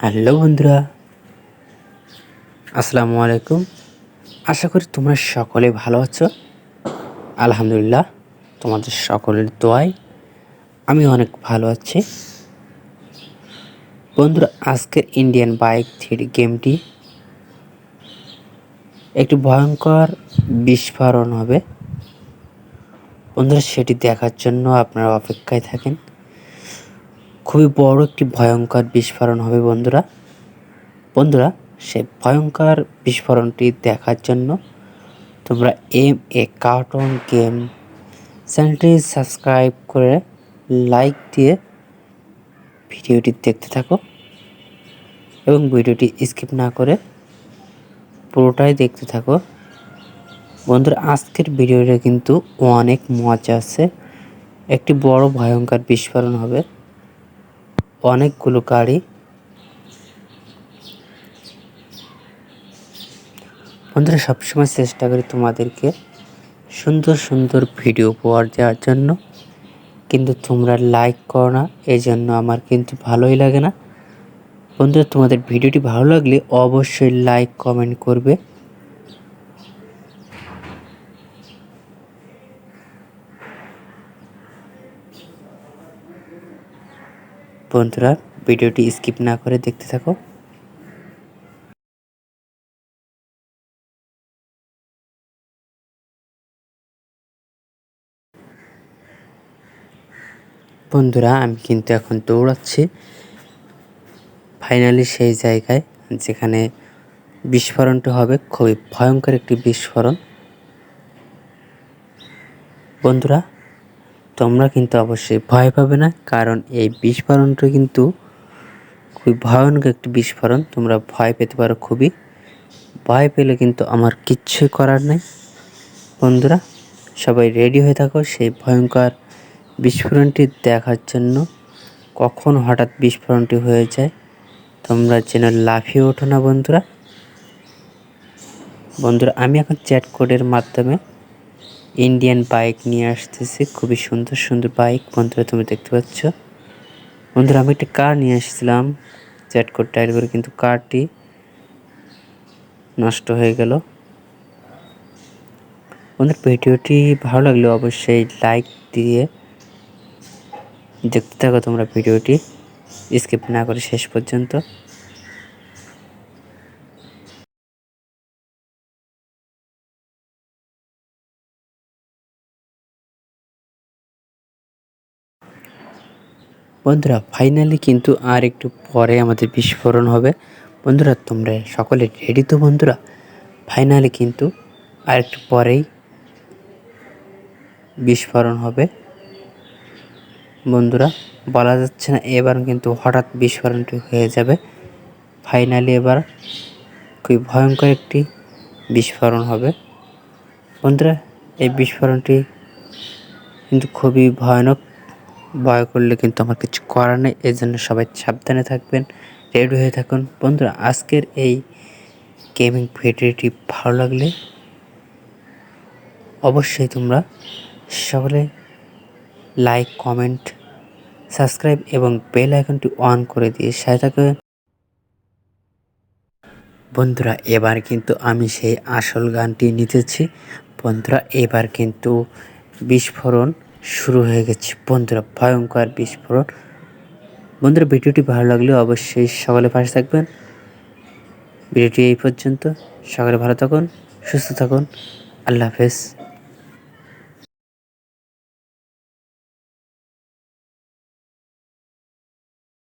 Hello বন্ধুরা, আসসালামু আলাইকুম। আশা করি তোমরা সকলে ভালো আছো। আলহামদুলিল্লাহ, তোমাদের সকলের দোয়ায় আমি অনেক ভালো আছি। বন্ধুরা, আজকের ইন্ডিয়ান বাইক থ্রি গেমটি একটি ভয়ঙ্কর বিস্ফোরণ হবে। বন্ধুরা, সেটি দেখার জন্য আপনারা অপেক্ষায় থাকেন। খুবই বড় একটি ভয়ঙ্কর বিস্ফোরণ হবে বন্ধুরা। বন্ধুরা, সে ভয়ঙ্কর বিস্ফোরণটি দেখার জন্য তোমরা এম এ কার্টুন গেম চ্যানেলটি সাবস্ক্রাইব করে লাইক দিয়ে ভিডিওটি দেখতে থাকো এবং ভিডিওটি স্কিপ না করে পুরোটাই দেখতে থাকো। বন্ধুরা, আজকের ভিডিওটা কিন্তু অনেক মজা আছে। একটি বড় ভয়ঙ্কর বিস্ফোরণ হবে। অনেকগুলো গাড়ি। বন্ধুরা, সবসময় চেষ্টা করি তোমাদেরকে সুন্দর সুন্দর ভিডিও উপহার দেওয়ার জন্য। কিন্তু তোমরা লাইক করো না এই জন্য আমার কিন্তু ভালোই লাগে না। বন্ধুরা, তোমাদের ভিডিওটি ভালো লাগলে অবশ্যই লাইক কমেন্ট করবে। বন্ধুরা, ভিডিওটি স্কিপ না করে দেখতে থাকো। বন্ধুরা, আমি কিন্তু এখন দৌড়াচ্ছি। ফাইনালি সেই জায়গায়, যেখানে বিস্ফোরণটা হবে, খুবই ভয়ঙ্কর একটি বিস্ফোরণ। বন্ধুরা তোমরা কিন্তু অবশ্যই ভয় পাবে না, কারণ এই বিস্ফোরণটা কিন্তু খুবই ভয়ানক একটি বিস্ফোরণ তোমরা ভয় পেতে পারো খুবই। ভয় পেলে কিন্তু আমার কিচ্ছুই করার নেই। বন্ধুরা, সবাই রেডি হয়ে থাকো সেই ভয়ঙ্কর বিস্ফোরণটি দেখার জন্য। কখন হঠাৎ বিস্ফোরণটি হয়ে যায়, তোমরা যেন লাফিয়ে ওঠো না বন্ধুরা। বন্ধুরা, আমি এখন চ্যাট কোডের মাধ্যমে ইন্ডিয়ান বাইক নিয়ে আসতেছি। খুবই সুন্দর সুন্দর বাইক বন্ধুরা তুমি দেখতে পাচ্ছ? বন্ধুরা, আমি একটা কার নিয়ে এসেছিলাম চ্যাট কোড টাইল করে কিন্তু কারটি নষ্ট হয়ে গেল। বন্ধুর, ভিডিওটি ভালো লাগলে অবশ্যই লাইক দিয়ে দেখতে থাকো তোমরা ভিডিওটি। স্কিপ না করে শেষ পর্যন্ত। বন্ধুরা ফাইনালি কিন্তু আর একটু পরে আমাদের বিস্ফোরণ হবে। বন্ধুরা, তোমরা সকলে রেডি তো বন্ধুরা? ফাইনালি কিন্তু আর একটু পরেই বিস্ফোরণ হবে। বন্ধুরা, বলা যাচ্ছে না, এবার কিন্তু হঠাৎ বিস্ফোরণটি হয়ে যাবে। ফাইনালি এবার খুবই ভয়ঙ্কর একটি বিস্ফোরণ হবে। বন্ধুরা, এই বিস্ফোরণটি কিন্তু খুবই ভয়ানক। ভয় করলে কিন্তু আমার কিছু করার নেই। এই জন্য সবাই সাবধানে থাকবেন, রেডি হয়ে থাকুন। বন্ধুরা, আজকের এই গেমিং ভিডিওটি ভালো লাগলে অবশ্যই তোমরা সকলে লাইক কমেন্ট সাবস্ক্রাইব এবং বেল আইকনটি অন করে দিয়ে সাথে থাকবে বন্ধুরা, এবার কিন্তু আমি সেই আসল গানটি নিতেছি। বন্ধুরা, এবার কিন্তু বিস্ফোরণ শুরু হয়ে গেছে। বন্ধুরা, ভয়ঙ্কর বিস্ফোরণ। বন্ধুরা, ভিডিওটি ভালো লাগলে অবশ্যই সকালে পাশে থাকবেন। ভিডিওটি এই পর্যন্ত। সকালে ভালো থাকুন, সুস্থ থাকুন। আল্লাহ হাফেজ।